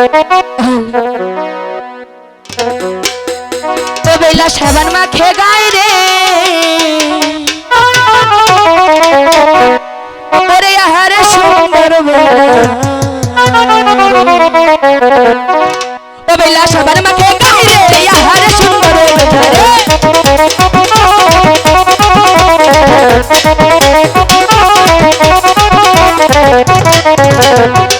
তো বেলা সাবান মাখে গায় রে ওরে আহারে সুন্দর ও বেলা সাবান মাখে গায় রে আহারে সুন্দর Thank you.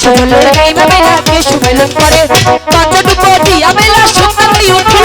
সুবলুর গাই মে লাগে সুবলুর পরে পাঁচ ডুবো দিয়া বেলা সুবলুর উঠল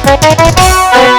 Bye.